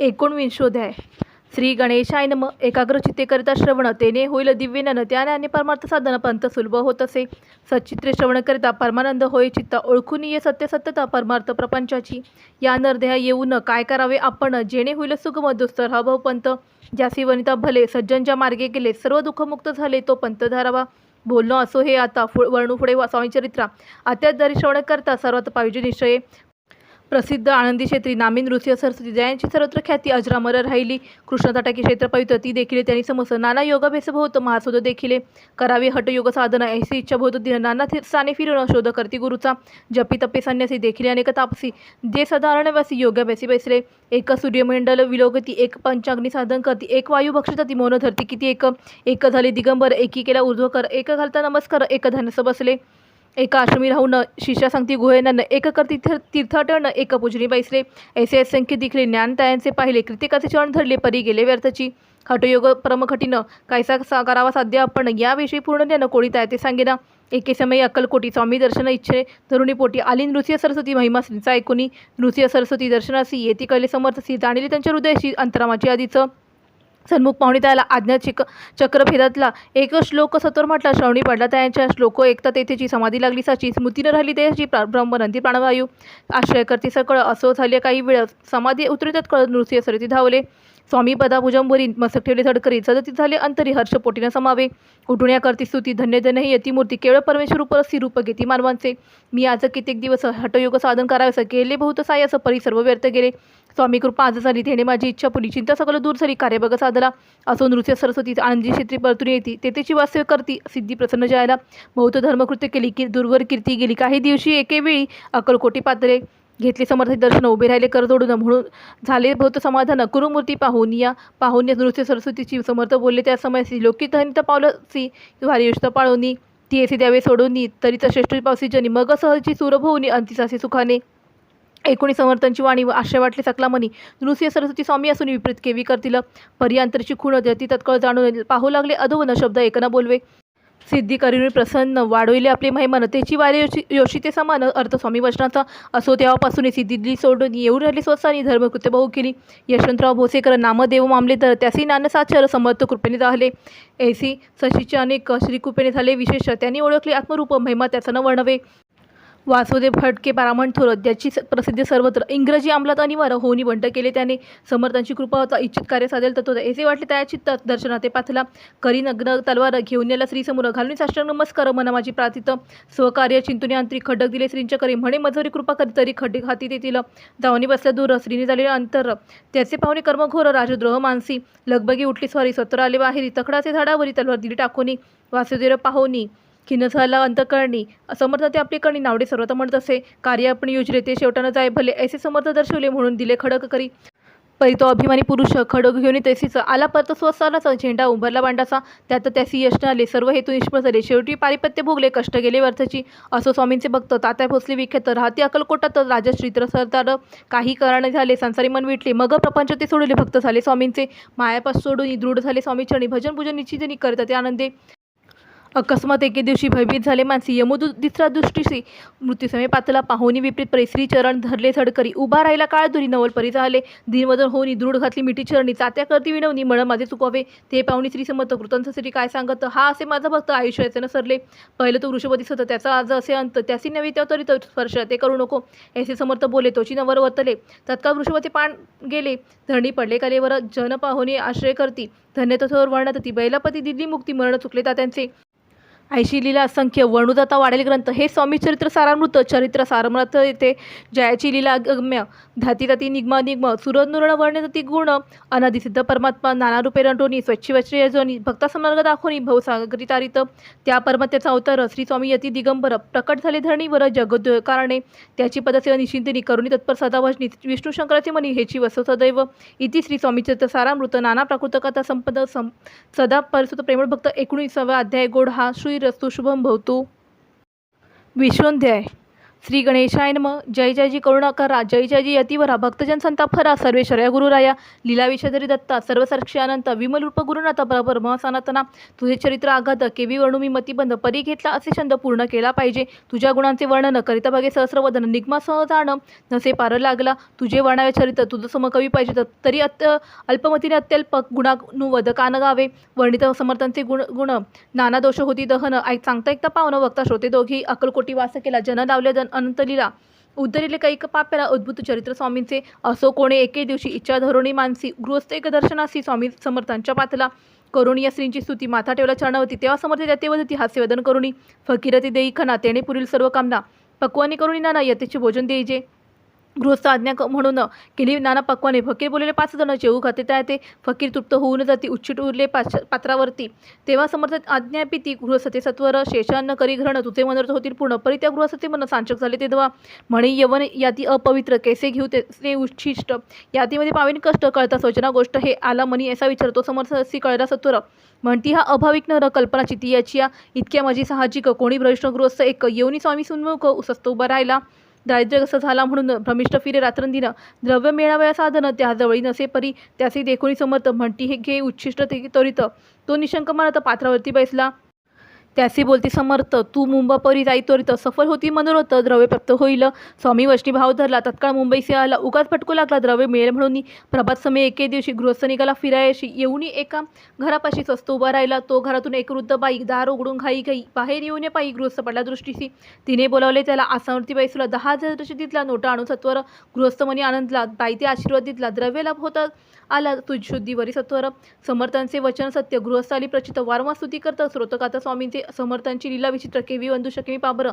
एकोणविंशोध्याय श्री गणेशाय नम. एकाग्र चित्तेकरिता श्रवण. तेने होईल दिव्यनन त्याने आणि परमार्थ साधन पंत सुलभ होत असे. सच्चित्रे श्रवणकरिता परमानंद होय. चित्त ओळखून ये सत्य सत्यता परमार्थ प्रपंचाची. या नरदेहा येऊन काय करावे आपण? जेणे होईल सुगम दुस्तर हा भाऊ पंत. ज्यासी वनिता भले सज्जनच्या मार्गे गेले सर्व दुःखमुक्त झाले तो पंत धारावा. बोलणं असो हे आता. फु वर्णू पुढे वा स्वामी चरित्रा अत्याचारी श्रवण करता सर्वात पाहिजे निश्चय. प्रसिद्ध आनंदी क्षेत्री नामी नृसिंह सरस्वती जयांची सर्वत्र ख्याती अजरामर राहिली. कृष्ण तटाकी क्षेत्र पवित्र ती देखील त्यांनी समस्त नाना योगाभ्यास भोवत महासोद देखील. करावे हटयोग साधना ऐसी इच्छा भोवत दिन नाना साने स्थाने फिरणं शोध करती गुरुचा. जपी तपे संन्यासी देखील अनेक तापसी. जे साधारणवासी योगाभ्यासी बैसले. एक सूर्यमंडल विलोगती एक पंचाग्नी साधन करती एक वायू भक्षतती मौन धरती किती एक. एक झाले दिगंबर एकी केला ऊर्ध्वकर एक घालता नमस्कार एक धनस बसले. एका आश्रमी राहून शिष्या सांगती गुहेनं एक करती तीर्थ तीर्थाटन एक पूजनी बैसले. ऐसे असंख्य दिखले ज्ञान तयांचे पाहिले कृतिकाचे चरण धरले परी गेले व्यर्थची. हटयोग परमखटीनं कायसा सा करावा साध्य आपण याविषयी पूर्ण ज्ञान कोणी त्या ते सांगेना. एके समयी अक्कलकोटी स्वामी दर्शन इच्छे धरुणी पोटी आली नृसिंह सरस्वती महिमा श्रींचा ऐकुनी. नृसिंह सरस्वती दर्शनासी येती कळले समर्थसी जाणले त्यांच्या हृदयाशी अंतरामाची आधीचं. सन्मुख पाहुणे त्याला आज्ञा चिक चक्रभेदातला एक श्लोक सतोर म्हटला श्रवणी पडला त्यांच्या श्लोक एकता तेथेची समाधी लागली साची. स्मृतीनं राहिली त्याची ब्रह्मनंदी प्राणवायू. आश्रय करते सकळ असो झाले काही वेळ. समाधी उतरितात कळ नृसिंह सरती धावले. स्वामी पदा भुजंबरी मस्तक ठेवले धडकरी सदतीत झाले अंतरी हर्षपोटीनं समावे. उठुण्या करती स्तुती धन्य धन्य ही यतिमूर्ती केवळ परमेश्वर उपरस्ती रूप घेती मानवांचे. मी आज कित्येक दिवस हटयोग साधन करावयाचं केले बहुत सायाचं परी सर्व व्यर्थ गेले. स्वामी कृपा आज झाली तेणे माझी इच्छा पुली चिंता सकल दूर झाली कार्य बघ साधला. असो नृत्य सरस्वती आनंदी क्षेत्री परतून येते. तेथेची वास्तव्य करती. सिद्धी प्रसन्न जायला बहुत धर्मकृत्य केली. की दूरवर कीर्ती गेली. काही दिवशी एके वेळी अक्कलकोटी पात्रे घेतले. समर्थ दर्शन उभे राहिले. कर जोडून म्हणून झाले बहुत समाधान. कुरुमूर्ती पाहून या पाहून या नृत्य सरस्वतीची समर्थ बोलले. त्या समयसी लोकितहनित पावलसी वारी योजना पाळवणी ती येथे द्यावे सोडवणी तरीचा श्रेष्ठ पावसी जनी. मग सहजी सुरभ होऊनी अंतिसासी सुखाने एकोणी समर्थांची वाणी व आशय वाटले सकला मनी नृसिंह सरस्वती स्वामी असून विपरीत केवी करतील. पर्यांतरची खूण ती तत्काळ जाणून पाहू लागले अधोवन शब्द एकना बोलवे. सिद्धी करीन प्रसन्न. वाढविले आपले महिमान. त्याची वारे योशी योशिते समान. अर्थ स्वामी वचनाचा असो तेव्हापासून सिद्धीली सोडून येऊ राहिली स्वस्तानी. धर्मकृत्य बहु केली. यशवंतराव भोसेकर नामदेव मामले तर त्यासी नानसाचार समर्थ कृपेने झाले. ऐसी सशीचे अनेक श्रीकृपेने झाले. विशेष त्यांनी ओळखले आत्मरूप. महिमा त्याचा न वर्णवे. वासुदेव फडके बारामण थोरत ज्याची स- प्रसिद्धी सर्वत्र इंग्रजी अंमलात अनिवार्य होऊनी बंट केले. त्याने समर्थांची कृपा होता इच्छित कार्य साधेल तर तो ऐसे वाटले. त्या चित्तात दर्शनाते पाथला करी नग्न तलवार घेऊन याला श्री समोर घालून साष्टांग नमस्कार मना माझी प्रार्थित. स्वकार्य चिंतुनी आंतरिक खडक दिले. श्रींच्या करी म्हणे मजोरी कृपा करी तरी खड्डे हाती तेथील धावणी बसल्या दूर श्रीने झालेले अंतर. त्याचे पाहुणे कर्मघोर राजद्रोह मानसी. लगबगी उठली स्वारी स्वतः आले बाहेरी. तकडाचे झाडावरी तलवार दिली टाकोनी. वासुदेव पाहोनी खिनसाला झाला अंतकरणी. समर्थ ते आपली करणी नावडे सर्वता म्हणत असे. कार्य आपण योजले ते शेवटानं जाय भले ऐसे समर्थ दर्शवले म्हणून दिले खडक करी. परी तो अभिमानी पुरुष खडग घेऊन तैसीच आला परत स्वस्तालाचा झेंडा उंभरला बांडाचा. त्यात त्यासी यश आले. सर्व हेतू निष्फळ झाले. शेवटी पारिपत्य भोगले. कष्ट गेले व्यर्थची. असो स्वामींचे भक्त. तात्या भोसले विख्यात. राहती अकलकोटात. राजा श्रीत्र सरदार. काही कारण झाले. संसारी मन विटले. मग प्रपंच ते सोडले. भक्त झाले स्वामींचे. मायापास सोडून दृढ झाले स्वामी चरणी. भजन पूजन निश्चितनी करतात ते आनंदे. अकस्मात एके दिवशी भयभीत झाले मानसी यमुदू तिसरा दृष्टीशी मृत्यूसमय पातला पाहुनी विपरीत परिसरी श्री चरण धरले झडकरी उभा राहिला काळ दुरी नवल परी झाले. दिनवदन होऊनी दृढ घातली मिठी चरणी चात्या करती विनवणी मळ माझे चुकवावे. ते पाहुणी श्री समर्थ कृतांसाठी काय सांगत? हा असे माझा भक्त आयुष्याचे न सरले. पहिलं तो वृषभतीस सत त्याचा आज असे अंत. त्यासी नव्हे त्या तरी तो स्पर्श. ते करू नको. ऐसे समर्थ बोले तोची नवर वर्तले तत्काळ वृषभते पाण गेले. धरणी पडले कलेवर. जन पाहुणे आश्रय करती. धन्य तथोर वर्णत ती. बैलापती दिल्ली मुक्ती मरण चुकले त्यांचे ऐशी लीला असंख्य वणुदाता वाढेल ग्रंथ. हे स्वामी चरित्र सारामृत चरित्र सारामृत येते जयाची लीला गम्य. धाती धाती निगमा निगम सुरनुरण वर्णती गुण अनादिसिद्ध परमात्मा नाना रूपे रंटोनी स्वच्छ वच्छ यजोनी भक्ता समर्ग दाखवणी भवसागरितारित त्या परमात्याचा अवतार श्री स्वामी यती दिगंबर. प्रकट झाले धरणीवर जगद कारणे त्याची पदसेवा निश्चिंतिनी करुणी तत्पर सदाभजनी विष्णू शंकराचे मनी हेची वसव सदैव. इति श्री स्वामी चरित्र सारामृत. नाना प्राकृत कथा संपद सं सदा परसुत प्रेमळ भक्त. एकोणीसावा अध्याय गोड हा. श्री रस्तु शुभम भवतु। विश्वोध्याय श्री गणेशाय नम. जय जयजी करुणाकारा. जय जयजी यतिवरा भक्तजन संतापहरा सर्वेश्वरया गुरुराया. लीला विषधरी दत्ता. सर्वसर्क्षी अनंत विमल रूप गुरुनाथ बरोबर म तुझे चरित्र आघात. केवी वर्णू मी मतिबंध. परी घेतला असे छंद पूर्ण केला पाहिजे. तुझ्या गुणांचे वर्णन करिता भागे सहस्रवदन निगमा सहजाण नसे पार लागला. तुझे वर्णावे चरित्र तुझं समकवी पाहिजे. तरी अत्य अल्पमतीने अत्यल्प गुणानुवद कान गावे. वर्णित समर्थांचे गुण गुण. नाना दोष होती दहन. ऐक सांगता ऐकता पावन. वक्ता श्रोते दोघी. अकलकोटी वास केला. जन लावले जन अनंत लीला उद्धरिले कैक पाप्याला अद्भुत चरित्र स्वामींचे. असो कोणे एके दिवशी इच्छा धरुणी मानसी. गृहस्थ एक दर्शनासी स्वामी समर्थांच्या पातला करुणी या स्त्रींची स्तुती माथा ठेवला चरणावती तेव्हा समर्थ त्या तेवती हास्यवदन करुणी. फकीरती देई खना तेने पुरील सर्व कामना. पक्वानी करुणी नाना यथेचे भोजन देईजे. गृहस्थ आज्ञा म्हणून केली. नाना पक्वाने फकीर बोललेले पाच जण जेऊ खाते. त्या ते फकीर तृप्त होऊन जाती. उच्चिट उरले पाच पात्रावरती. तेव्हा समर्थ आज्ञापिती गृहस्थते सत्वर शेषान्न करी घृण तुझे मनोरथ होतील पूर्ण. परी त्या गृहस्थते मन सांचक झाले. तेव्हा म्हणे यवन याती अपवित्र. कैसे घेऊ ते? उच्छिष्ट. यातीमध्ये पावीन कष्ट कळता सोचना गोष्ट. हे आला मनी असा विचारतो. समर्थ असी कळला सत्वर. म्हणती हा अभाविक नर कल्पना चिती याची या इतक्या माझी साहजिक. कोणी भ्रष्ट गृहस्थ एक. येऊनी स्वामी सुन्मुख उसस्त उभा राहिला. दारिद्र्यग्रस्त कसं झाला म्हणून भ्रमिष्ट फिरे रात्रंदिनं द्रव्य मिळावया साधनं त्याजवळी नसे परी त्याचे देखोनी समर्थ म्हणती हे घे उच्छिष्ट ते त्वरित. तो निशंक मानत पात्रावरती बैसला. त्यासी बोलती समर्थ तू मुंबपरी जाई त्वरित सफल होती मनोरथ द्रव्य प्राप्त होईल. स्वामी वैष्णी भाव धरला तत्काळ मुंबईसे आला उगाच फटकू लागला द्रव्य मिळेल म्हणून प्रभात समय एके दिवशी गृहस्थ निघाला फिरायशी येऊन एका घरापाशी स्वस्त उभा राहिला तो घरातून एक वृद्ध बाई दार उघडून घाई घाई बाहेर येऊन पायी गृहस्थ पडला दृष्टीशी. तिने बोलावले त्याला आसनावरती बाईसुला दहा हजार रशिदीतला नोटा आणून सत्वर गृहस्थ म्हणे आनंदला बाई ते आशीर्वाद दितला द्रव्य लाभ होता आला तुझ शुद्धीवरी सत्वर. समर्थांचे वचन सत्य गृहस्थाली प्रचित वारंवार स्तुती करता श्रोतकाता स्वामींचे समर्थांची लीला विचित्र केवी वंदू शकेमी पाबर.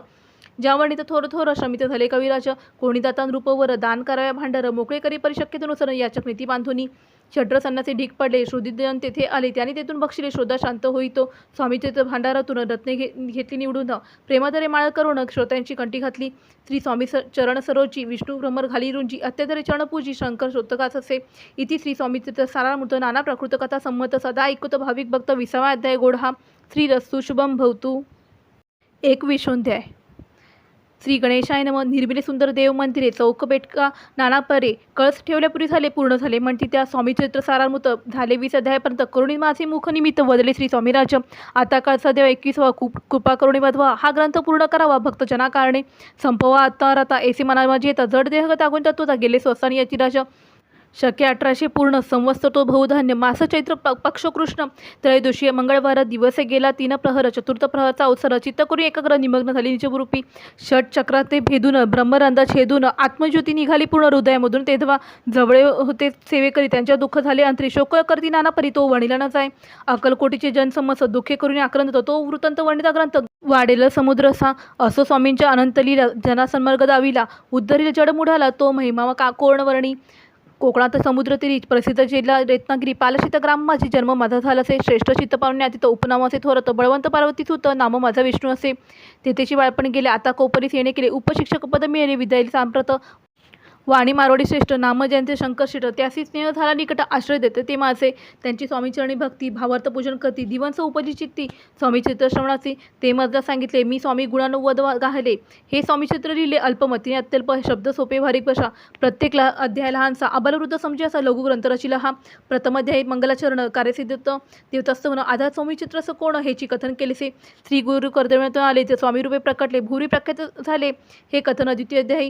ज्यावणी थोर थोर श्रमित झाले. कविराज कोणी दातान रूपवर दान कराव्या भांडार मोकळे करी परिशक्यतेनुसार याचक नीती बांधुनी षड्र सन्नाचे ढीक पडले शोधितजन तेथे आले. त्याने तेथून बक्षिले शोधा शांत होईतो. स्वामीचे भांडारातून रत्ने घे घेतली निवडून. प्रेमादरे माळ करून श्रोत्यांची कंठी घातली. श्री स्वामी स चरण सरोची विष्णू भ्रमर घाली रुंजी अत्यादरे चरणपूजी शंकर शोधकास असे. इति श्री स्वामी सारामृत नाना प्रकृत कथा संमत सदा ऐकत भाविक भक्त विसावा अध्याय गोड हा श्री रस्तु शुभम भवतु. एक विशोंध्याय श्री गणेशाय नम. निर्मिले सुंदर देव मंदिरे चौक बेटका नाना परे कळस ठेवल्यापूर्वी झाले पूर्ण झाले. म्हणती त्या स्वामी चरित्र सारामृत झाले वीस अध्यायापर्यंत. करुणी माझे मुखनिमित्त वदले श्री स्वामीराज आता काळचा देव एकवीसवा कुप कृपा करुणी वधवा. हा ग्रंथ पूर्ण करावा. भक्तजना कारणे संपवा आता राता. एसी मनामाजी येता. जड देह तागून तत्वता. गेले स्वस्तानी याची राजा शक्य अठराशे पूर्ण संवस्त तो बहुधान्य मास चैत्र प त्रयोदशी मंगळवार दिवसे गेला. तीन प्रहर चतुर्थ प्रहरचा अवसर चित्त करून एकाग्र निमग्न झाली निजरूपी षट चक्राते भेदून ब्रह्मरंधा छेदून आत्मज्योती निघाली पूर्ण हृदयामधून. तेव्हा जवळे होते सेवेकरी. त्यांच्या दुःख झाले अंतरी शोक करती नाना परी. तो वणिला न जाय. अकलकोटीचे जनसमस दुःखे करून आक्रंत तो. वृत्तांत वणिता ग्रंथ वाढेल समुद्रसा असो स्वामींच्या अनंतलीला जनासन्मार्ग दाविला. उद्धरील जडमुढाला तो महिमा का कोणवर्णी कोकणात समुद्रतीरी प्रसिद्ध जिल्हा रत्नागिरी पालशित ग्राम जन्म माझा झाला असे. श्रेष्ठ चित्त पाहुणे तिथं उपनाम असे. थोरत बळवंत पार्वतीत होतं नाम माझा विष्णू असे. तेथेची बाळपण गेले. आता कोपरीस येणे केले. उपशिक्षक पद मिळाले विद्यालय सांप्रत वाणी मारवाडी श्रेष्ठ नाम जयंती शंकरशिट त्यासी स्नेह झाला निकट आश्रय देते ते माझे. त्यांची स्वामीचरणी भक्ती भावार्थ पूजन करती दिवंस उपजी चित्ती. स्वामी चित्र श्रवणाचे ते मजला सांगितले मी स्वामी गुणानुवद गाहले. हे स्वामी चित्र लिहिले अल्पमतीने अत्यल्प शब्द सोपे भारीक भाषा प्रत्येक ला अध्याय लहानसा अबलवृद्ध समजे असा लघुग्रंथ रचिला हा. प्रथम अध्याय मंगलाचरण कार्यसिद्ध देवतास्तवन आधार स्वामी चित्रस कोण? ह्याची कथन केलेसे. श्री गुरु कर्दव्यातून आले ते स्वामी रूपे प्रकटले भूरी प्रख्यात झाले. हे कथन द्वितीय अध्यायी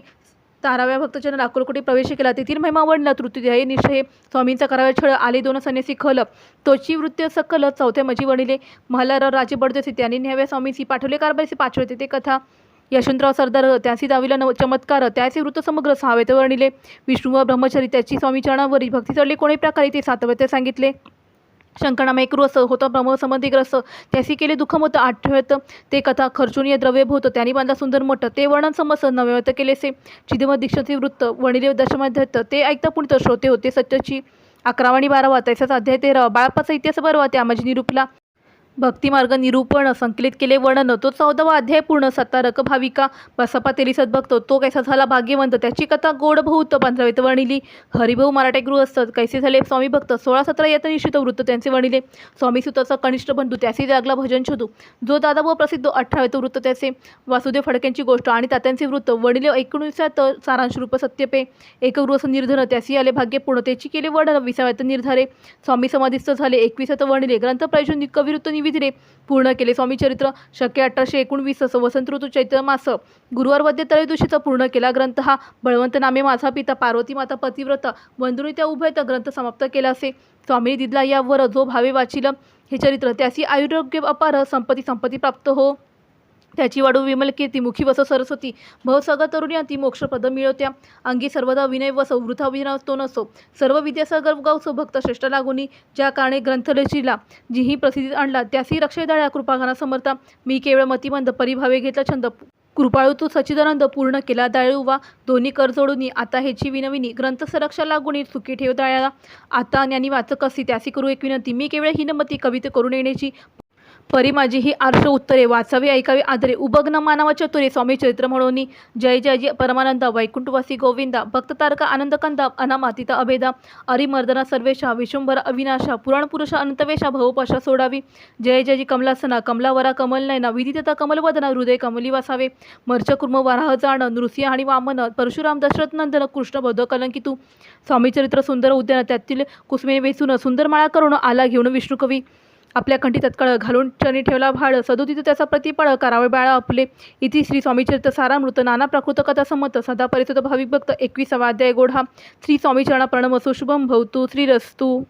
ताराव्या भक्तजन अक्कलकोटी प्रवेश केला. तेथील महिमा वडला तृतीय निश्चय स्वामींचा कराव्या छळ आले दोन सन्यासी खल. तोची वृत्य सकल चौथ्या मजी वणिले. महालार राजे बडदेसे त्यांनी न्याव्या स्वामीसी पाठवले. कारभारीसी पाठवले ते कथा यशवंतराव सरदार त्यासी दाविला नव चमत्कार त्याचे वृत्त समग्र सहावेत वर्णिले विष्णू व ब्रह्मचरी त्याची स्वामी चरणावरी भक्ती चढले. कोणी प्रकारे ते सातव्यात सांगितले? शंकरनाम एक रस होता ब्रह्म संबंधी ग्रस्त त्यासी केले दुःख मोठं आठवत. ते कथा खर्चुनीय खर्चून होतं त्यांनी बांधला सुंदर मठ. ते वर्णन समस नव्यवत केलेसे. चिदम दीक्षाचे वृत्त वणिले दशमाध्यत. ते ऐकता पुणित श्रोते होते सत्यची अकरावा आणि बारावा त्याचाच अध्याय तेरा. बाळापाचा इतिहास बरवा त्या माझी निरूपला. भक्तिमार्ग निरूपण संकलित केले वर्णन तो चौदावा अध्याय पूर्ण सत्तारक भाविका बसपा तेरी सद्भक्त तो कैसा झाला भाग्यवंत? त्याची कथा गोड भूत पंधरावीत वर्णिली हरिभाऊ मराठे गृहस्थ कैसे झाले स्वामी भक्त? सोळा सतरा येत निश्चित वृत्त त्यांचे वर्णिले स्वामी सुताचा कनिष्ठ बंधू त्यासी लागला भजन शोधू. जो दादा व प्रसिद्ध अठरावेत वृत्त त्याचे. वासुदेव फडक्यांची गोष्ट आणि तात्यांचे वृत्त. वणिले एकोणीसात सारांश रूप सत्यपे. एक गृहस्थ निर्धन त्यासी आले भाग्य पूर्ण त्याची केले वर्णन. विसाव्यात निर्धारे. स्वामी समाधीस्थ झाले एकविसात वर्णिले ग्रंथ प्रयोजन कविरुत्त निविधिरे पूर्ण केले. स्वामी चरित्र शक्य अठराशे एकोणवीस असं वसंत ऋतू चैत्र मास गुरुवार वद्य तळेदुशीचा पूर्ण केला ग्रंथ हा बळवंत नामे माझा पिता पार्वती माता पतिव्रत वंदुनी त्या उभयत ग्रंथ समाप्त केला असे. स्वामी दिदला यावर जो भावे वाचिल हे चरित्र त्यासी आयुरोग्य अपार संपत्ती संपत्ती प्राप्त हो. त्याची वाढू विमल कीर्ती मुखी वस सरस्वती भवसागर तरुणी ती मोक्षपद मिळवत्या. अंगी सर्वदा विनय वसो वृथा विना तो नसो. सर्व विद्यासागर गावसो भक्त श्रेष्ठ लागुनी ज्या कारणे ग्रंथ जीही प्रसिद्धीत आणला त्यासी रक्षयदळ्या कृपाघाना समर्था. मी केवळ मतिमंद परिभावे घेतला छंद. कृपाळू तू सच्चिदानंद पूर्ण केला दाळू वा दोन्ही कर जोडूनी. आता ह्याची विनविनी. ग्रंथ संरक्षा लागुनी सुखी ठेव दाळ्याला. आता ज्ञानी वाचक असी त्यासी करू एक विनंती. मी केवळ हिनमती कविते करून येण्याची परी माझी ही आर्ष उत्तरे वाचावी ऐकावी आदरे. उबग्न मानवा चतुरे स्वामी चरित्र म्हणून. जय जय जय. परमानंद वैकुंठवासी गोविंदा. भक्त तारका आनंद कंदा अनामातिता अभेदा. अरिमर्दना सर्वेशा विशुंभर अविनाशा. पुराणपुरुष अनंतवेशा भवपाशा सोडावी. जय जय जी कमलासना कमलावरा कमल नयना. विदितता कमलवदना हृदय कमली वासावे. मर्चकुर्म वराह जाण नृसिंह आणि वामन. परशुराम दशरथ नंदन कृष्ण बौद्ध कलंकितू. स्वामी चरित्र सुंदर उद्यान. त्यातील कुसमे वेचून सुंदर माळा करून आला घेऊन विष्णुकवी. आपल्या कंठी तत्काळ घालून चणी ठेवला भाड. सदोदित त्याचा प्रतिपाळ करावे बाळा आपले. इति श्री स्वामीचरित्र सारामृत नाना प्राकृत कथा संमत सदा परिसुत भाविक भक्त एकविसावा अध्याय गोढा. श्री स्वामीचरणा प्रणम प्रणमसु शुभम भवतु. श्रीरस्तू.